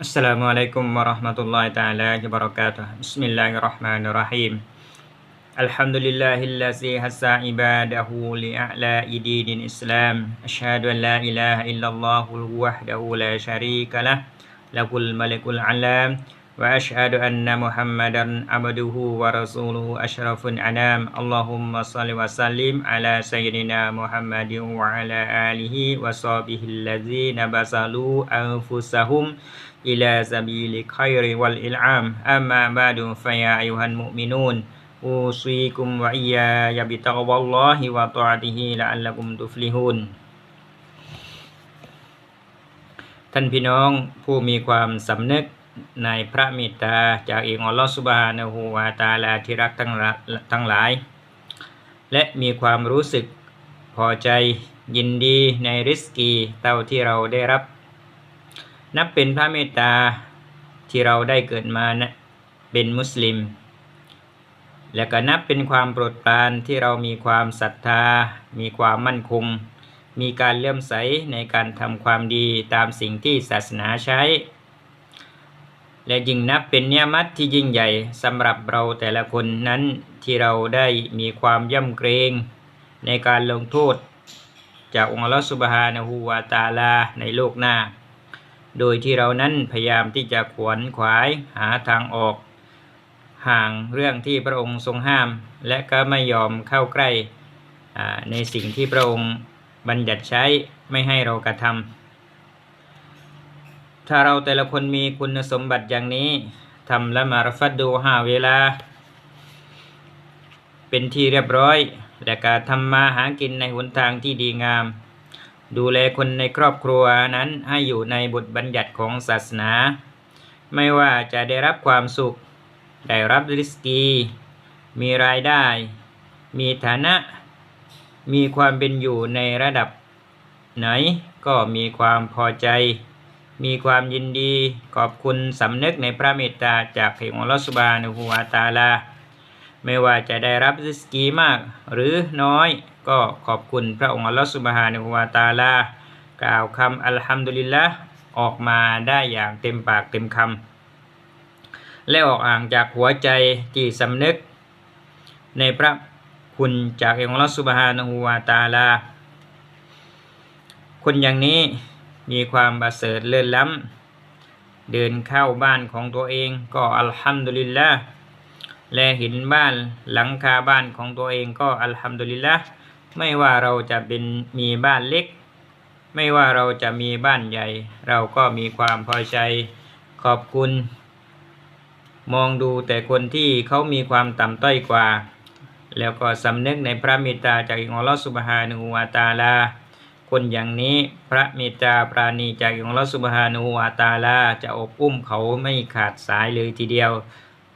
السلام عليكم ورحمة الله تعالى وبركاته بسم الله الرحمن الرحيم الحمد لله الذي هسى عباده لأعلاء دين الإسلام أشهد أن لا إله إلا الله وحده لا شريك له له الملك العلام وأشهد أن محمدا عبده ورسوله أشرف الأنام اللهم صل وسلم على سيدنا محمد وعلى آله وصحبه الذين بذلوا أنفسهم إلى سبيل الخير والإلعام أما بعد فيا أيها المؤمنون أوصيكم وإياي بتقوى الله وطاعته لعلكم تفلحون ท่านพี่น้องผู้มีความสำนึก ในพระเมตตาจากเองอัลลอฮฺสุบฮานะฮูวาตาลาที่รักทั้งหลายทั้งหลาย และมีความรู้สึกพอใจยินดีในริสกีเท่าที่เราได้รับ นับเป็นพระเมตตาที่เราได้เกิดมานะเป็นมุสลิม และก็นับเป็นความโปรดปรานที่เรามีความศรัทธา มีความมั่นคง มีการเลื่อมใสในการทำความดีตามสิ่งที่ศาสนาใช้ และยิ่งนับเป็นเนียมัตที่ยิ่งใหญ่สำหรับเราแต่ละคนนั้นที่เราได้มีความย่ำเกรงในการลงโทษ จากองค์ลอสุบฮานะฮูวาตาลาในโลกหน้า โดยที่เรานั้นพยายามที่จะขวนขวายหาทางออก ห่างเรื่องที่พระองค์ทรงห้าม และก็ไม่ยอมเข้าใกล้อ่าในสิ่งที่พระองค์บัญญัติใช้ไม่ให้เรากระทำ ถ้าเราแต่ละคนมีคุณสมบัติอย่างนี้ทำละมารฟัดดูหาเวลา เป็นที่เรียบร้อย และการทำมาหากินในหนทางที่ดีงาม ดูแลคนในครอบครัวนั้นให้อยู่ในบทบัญญัติของศาสนา ไม่ว่าจะได้รับความสุข ได้รับริสกี มีรายได้ มีฐานะ มีความเป็นอยู่ในระดับไหนก็มีความพอใจ มีความยินดีขอบคุณสำนึกในพระเมตตาจากพระองค์ลอสุบานุฮูวตาลา ไม่ว่าจะได้รับริสกีมาก หรือน้อยก็ขอบคุณพระองค์อัลลอฮฺสุบฮานะฮูวาตาลา กล่าวคำอัลฮัมดุลิลละออกมาได้อย่างเต็มปากเต็มคำและออกอ่างจากหัวใจที่สำนึก ในพระคุณจากองค์อัลลอฮฺสุบฮานะฮูวาตาลาคนอย่างนี้ มีความประเสริฐเลิศล้ำเดินเข้าบ้านของตัวเองก็อัลฮัมดุลิลละและเห็นบ้านหลังคาบ้านของตัวเองก็อัลฮัมดุลิลละไม่ว่าเราจะเป็นมีบ้านเล็ก ไม่ว่าเราจะมีบ้านใหญ่ เราก็มีความพอใจขอบคุณ มองดูแต่คนที่เขามีความต่ำต้อยกว่า แล้วก็สำนึกในพระเมตตาจากอัลลอฮฺสุบฮานูวาตาลา คนอย่างนี้พระเมตตาปราณีจากอัลลอฮฺสุบฮานูวาตาลาจะอบอุ้มเขาไม่ขาดสายเลยทีเดียว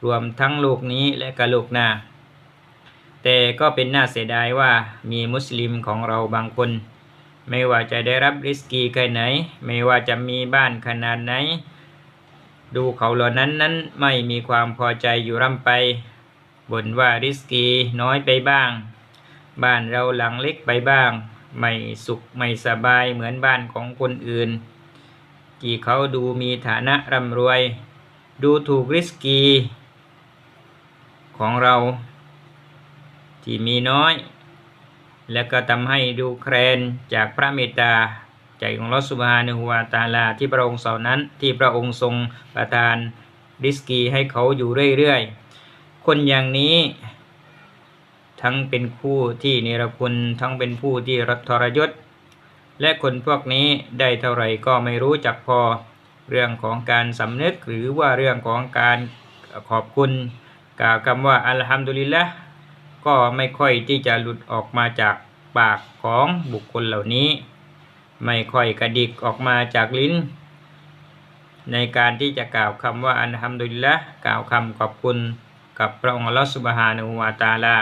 รวมทั้งโลกนี้และก็โลกหน้า แต่ก็เป็นน่าเสียดายว่ามีมุสลิมของเราบางคน ไม่ว่าจะได้รับริสกีแค่ไหน ไม่ว่าจะมีบ้านขนาดไหน ดูเขาเหล่านั้นนั้นไม่มีความพอใจอยู่ร่ำไปบ่นว่าริสกีน้อยไปบ้าง บ้านเราหลังเล็กไปบ้าง ไม่สุขไม่สบายเหมือนบ้านของคนอื่น ที่เขาดูมีฐานะร่ำรวย ดูถูกริสกี ของเรา ที่มีน้อย และก็ทำให้ดูแคลนจากพระเมตตาใจของลอสุบานุวาตาลาที่พระองค์สอนนั้นที่พระองค์ทรงประทานริสกีให้เขาอยู่เรื่อยๆ คนอย่างนี้ ทั้งเป็นผู้ที่เนรคุณทั้งเป็นผู้ที่รัทรยศ และคนพวกนี้ได้เท่าไหร่ก็ไม่รู้จักพอ เรื่องของการสำนึกหรือว่าเรื่องของการขอบคุณกล่าวคำว่าอัลฮัมดุลิลละก็ไม่ค่อยที่จะหลุดออกมาจากปากของบุคคลเหล่านี้ ไม่ค่อยกระดิกออกมาจากลิ้น ในการที่จะกล่าวคำว่าอัลฮัมดุลิลละกล่าวคำขอบคุณกับพระองค์อัลลอฮฺสุบฮานะฮูวาตาลา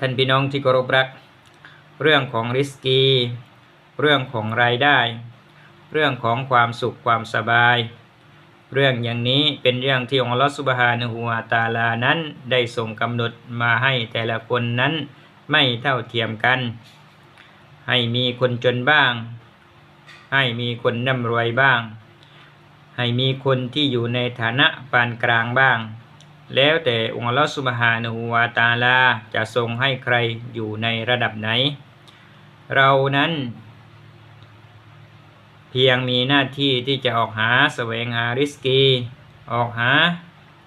ท่านพี่น้องที่เคารพรัก เรื่องของริสกี เรื่องของรายได้ เรื่องของความสุขความสบาย เรื่องอย่างนี้เป็นเรื่องที่องค์ลอสุบฮานะฮูวตาลานั้นได้ส่งกำหนดมาให้แต่ละคนนั้นไม่เท่าเทียมกัน ให้มีคนจนบ้าง ให้มีคนร่ำรวยบ้าง ให้มีคนที่อยู่ในฐานะปานกลางบ้าง แล้วแต่องค์ลลอสุบฮานูวาตาลาจะทรงให้ใครอยู่ในระดับไหน เรานั้น เพียงมีหน้าที่ที่จะออกหาแสวงหาริสกี ออกหา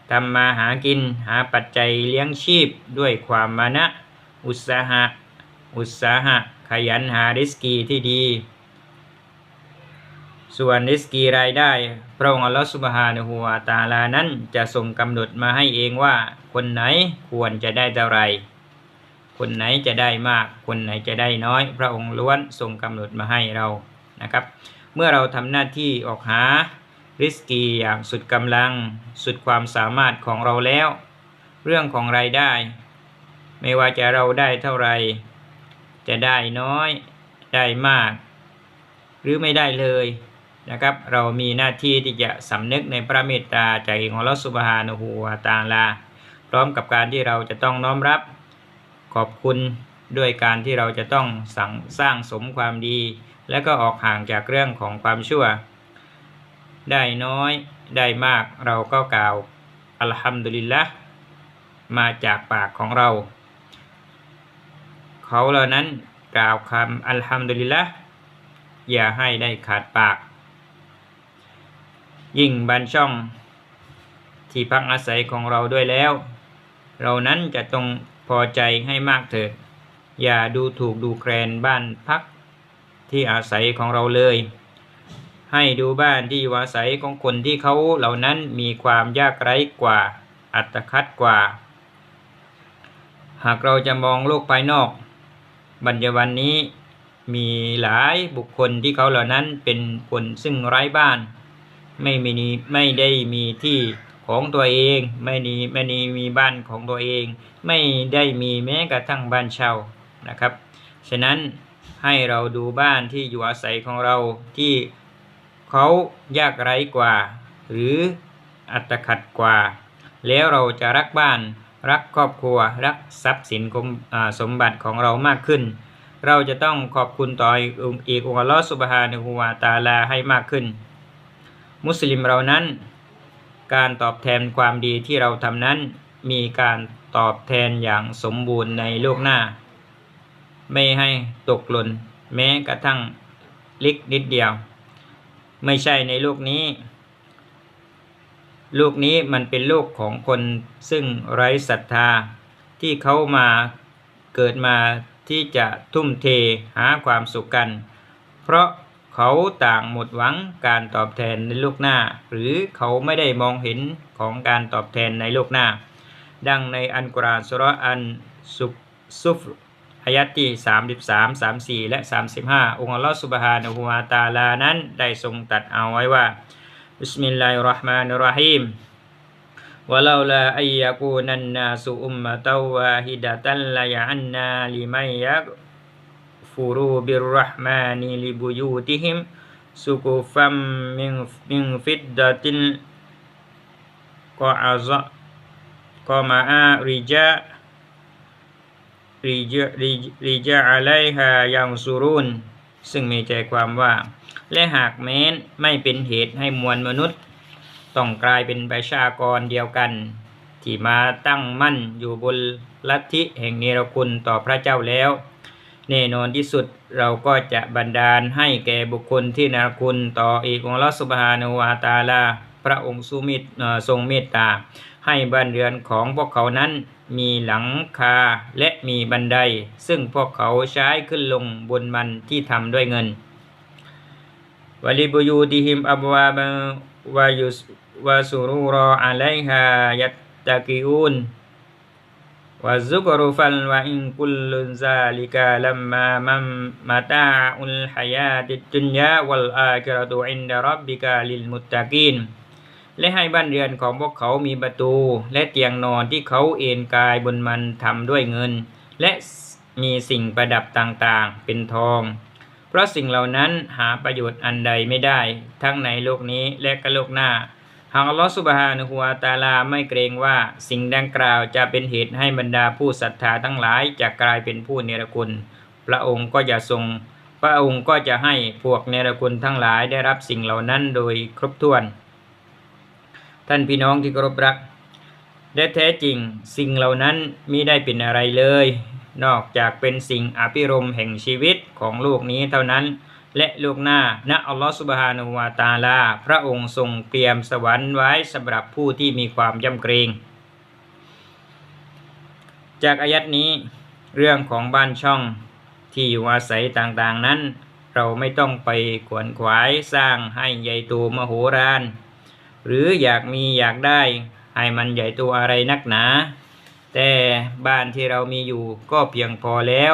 ทำมาหากินหาปัจจัยเลี้ยงชีพด้วยความมานะ อุตสาหะ อุตสาหะ ขยันหาริสกีที่ดี ส่วนริสกีรายได้ ระองค์อัลลอฮฺสุบฮานะฮูวาตาลานั้นจะทรงกำหนดมาให้เองว่า คนไหนควรจะได้เท่าไร คนไหนจะได้มาก คนไหนจะได้น้อย พระองค์ล้วนทรงกำหนดมาให้เรานะครับ เมื่อเราทำหน้าที่ออกหาริสกีอย่างสุดกำลัง สุดความสามารถของเราแล้ว เรื่องของรายได้ ไม่ว่าจะเราได้เท่าไร จะได้น้อย ได้มาก หรือไม่ได้เลย นะครับ เรามีหน้าที่ที่จะสำนึกในพระเมตตาใจของเราสุบฮานะฮูวตาลา พร้อมกับการที่เราจะต้องน้อมรับขอบคุณด้วยการที่เราจะต้องสั่งสร้างสมความดี และก็ออกห่างจากเรื่องของความชั่ว ได้น้อยได้มากเราก็กล่าวอัลฮัมดุลิลละมาจากปากของเรา เขาเหล่านั้นกล่าวคำอัลฮัมดุลิลละอย่าให้ได้ขาดปาก ยิ่งบันช่องที่พักอาศัยของเราด้วยแล้ว เรานั้นจะต้องพอใจให้มากเถิด อย่าดูถูกดูแคลนบ้านพักที่อาศัยของเราเลย ให้ดูบ้านที่อยู่อาศัยของคนที่เขาเหล่านั้นมีความยากไร้กว่าอัตคัดกว่า หากเราจะมองโลกภายนอก บัญญวันนี้มีหลายบุคคลที่เขาเหล่านั้นเป็นคนซึ่งไร้บ้าน ไม่มีไม่ได้มีที่ของตัวเองไม่มีไม่ได้มีบ้านของตัวเอง ไม่ได้มีแม้กระทั่งบ้านเช่านะครับ ฉะนั้นให้เราดูบ้านที่อยู่อาศัยของเราที่เขายากไร้กว่า หรืออัตขัดกว่า แล้วเราจะรักบ้าน รักครอบครัว รักทรัพย์สินสมบัติของเรามากขึ้น เราจะต้องขอบคุณต่ออีกองค์อัลลอฮฺสุบฮานะฮูวาตาลาให้มากขึ้น มุสลิมเรานั้น การตอบแทนความดีที่เราทำนั้น มีการตอบแทนอย่างสมบูรณ์ในโลกหน้า ไม่ให้ตกหล่นแม้กระทั่งเล็กนิดเดียว ไม่ใช่ในโลกนี้โลกนี้มันเป็นโลกของคนซึ่งไร้ศรัทธา ที่เขามาเกิดมาที่จะทุ่มเทหาความสุขกัน เพราะ เขาต่างหมดหวังการตอบแทนในโลกหน้า หรือเขาไม่ได้มองเห็นของการตอบแทนในโลกหน้า ดังในอันกุรอานสุราะห์อันสุฟซุฟรอายัตที่33 34 และ 35 องค์อัลลอฮฺสุบฮานะฮูวาตาลานั้นได้ทรงตรัดเอาไว้ว่า บิสมิลลาฮิรเราะห์มานิรเราะฮีม ولولا أن يكون الناس أمة واحدة لجعلنا لمن يكفر بالرحمن لبيوتهم سقفا من من فضة قعز قمع رجاء رجاء رجاء عليها ينصرون ซึ่งมีใจความว่า และหากแม้นไม่เป็นเหตุให้มวลมนุษย์ ต้องกลายเป็นประชากรเดียวกัน ที่มาตั้งมั่นอยู่บนลัทธิแห่งเนรคุณต่อพระเจ้าแล้ว แน่นอนที่สุดเราก็จะบันดาลให้แก่บุคคลที่นรคุณต่ออีกองลอสุบฮานุวาตาลา พระองค์สุมิตทรงเมตตา ให้บ้านเรือนของพวกเขานั้นมีหลังคาและมีบันได ซึ่งพวกเขาใช้ขึ้นลงบนมันที่ทำด้วยเงินวลิบุยูดิฮิมอับวาบวายุสวาสุรูรออะลัยฮายัตตะกิอุน วะซุกรุฟันวะอินกุลลุนซาลิกาลัมมามัมมาตาอุลฮายาติดดุนยาวัลอาคิรตุอินดะรับบิกาลิลมุตตะกีนและให้บ้านเรือนของพวกเขามีประตู และเตียงนอนที่เขาเอนกายบนมันทำด้วยเงิน และมีสิ่งประดับต่างๆ เป็นทอง เพราะสิ่งเหล่านั้นหาประโยชน์อันใดไม่ได้ ทั้งในโลกนี้และก็โลกหน้า หากอัลลอฮฺสุบฮานะฮูวาตาลาไม่เกรงว่าสิ่งดังกล่าวจะเป็นเหตุให้บรรดาผู้ศรัทธาทั้งหลายจะกลายเป็นผู้เนรคุณ พระองค์ก็จะทรง พระองค์ก็จะให้พวกเนรคุณทั้งหลายได้รับสิ่งเหล่านั้นโดยครบถ้วน ท่านพี่น้องที่เคารพรักและแท้จริงสิ่งเหล่านั้นมิได้เป็นอะไรเลย นอกจากเป็นสิ่งอภิรมแห่งชีวิตของโลกนี้เท่านั้น และโลกหน้าณอัลลอฮฺสุบฮานุวาตาลา พระองค์ทรงเตรียมสวรรค์ไว้สำหรับผู้ที่มีความยำเกรง จากอายัดนี้ เรื่องของบ้านช่องที่อยู่อาศัยต่างๆนั้น เราไม่ต้องไปขวนขวายสร้างให้ใหญ่โตมโหฬารหรืออยากมีอยากได้ ให้มันใหญ่โตอะไรนักหนา แต่บ้านที่เรามีอยู่ก็เพียงพอแล้ว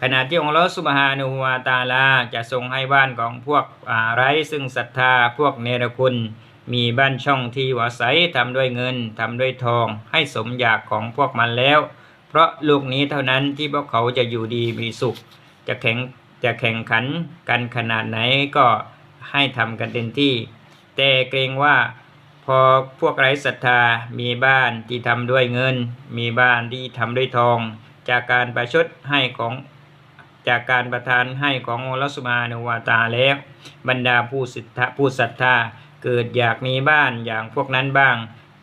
ขณะที่องค์ลอสุบฮานุวาตาลาจะทรงให้บ้านของพวกไร้ซึ่งศรัทธาพวกเนรคุณ มีบ้านช่องที่อยู่อาศัยทำด้วยเงินทำด้วยทอง ให้สมอยากของพวกมันแล้ว เพราะลูกนี้เท่านั้นที่พวกเขาจะอยู่ดีมีสุข จะแข่งจะแข่งขันกันขนาดไหนก็ให้ทำกันเต็มที่ แต่เกรงว่าพอพวกไร้ศรัทธามีบ้านที่ทำด้วยเงิน มีบ้านที่ทำด้วยทอง จากการประชดให้ของ จากการประทานให้ของอัลลอฮฺสุบฮานุวาตาแล้ว บรรดาผู้ศรัทธาผู้ศรัทธาเกิดอยากมีบ้านอย่างพวกนั้นบ้าง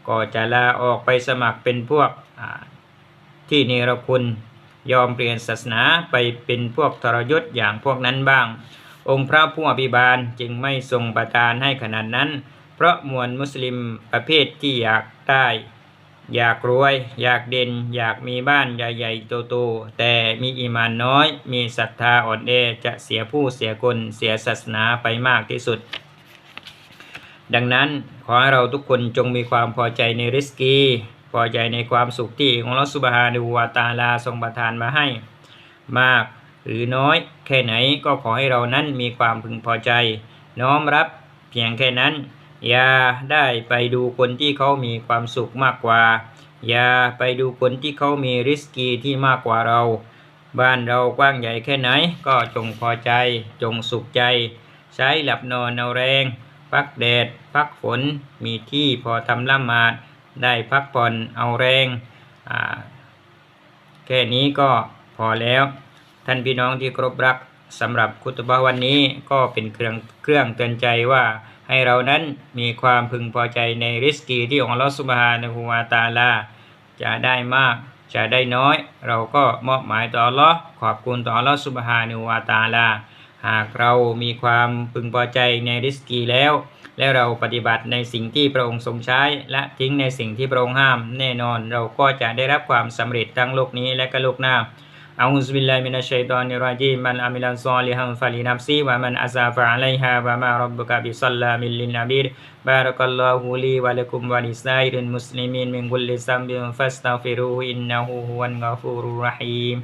ก็จะลาออกไปสมัครเป็นพวกอ่าที่เนรคุณยอมเปลี่ยนศาสนาไปเป็นพวกทรยศอย่างพวกนั้นบ้าง องค์พระผู้อภิบาลจึงไม่ทรงประทานให้ขนาดนั้น เพราะมวลมุสลิมประเภทที่อยากได้ อยากรวย อยากเด่น อยากมีบ้านใหญ่ๆโตๆแต่มีอีมานน้อย มีศรัทธาอ่อนแอจะเสียผู้เสียคนเสียศาสนาไปมากที่สุด ดังนั้นขอให้เราทุกคนจงมีความพอใจในริสกี พอใจในความสุขที่ของเราสุบฮานูวาตาลาทรงประทานมาให้ มากหรือน้อยแค่ไหนก็ขอให้เรานั้นมีความพึงพอใจ น้อมรับเพียงแค่นั้น อย่าได้ไปดูคนที่เขามีความสุขมากกว่า อย่าไปดูคนที่เขามีริสกีที่มากกว่าเรา บ้านเรากว้างใหญ่แค่ไหน ก็จงพอใจ จงสุขใจ ใช้หลับนอนเอาแรง พักแดด พักฝน มีที่พอทำละหมาด ได้พักผ่อนเอาแรงแค่นี้ก็พอแล้ว ท่านพี่น้องที่ครบรักสำหรับคุตบะวันนี้ก็เป็นเครื่องเครื่องเตือนใจว่า ให้เรานั้นมีความพึงพอใจในริสกีที่องค์ลอสุบฮานะฮูวาตาลา จะได้มาก จะได้น้อย เราก็มอบหมายต่อลอขอบคุณต่อลอสุบฮานะฮูวาตาลา หากเรามีความพึงพอใจในริสกีแล้ว และเราปฏิบัติในสิ่งที่พระองค์ทรงใช้ และทิ้งในสิ่งที่พระองค์ห้าม แน่นอนเราก็จะได้รับความสำเร็จทั้งโลกนี้และก็โลกหน้า أعوذ بالله من الشيطان الرجيم من عمل صالحا فلنفسه ومن أساء فعليها وما ربك بظلام للعبيد بارك الله لي ولكم ولسائر المسلمين من كل ذنب فاستغفروه إنه هو الغفور الرحيم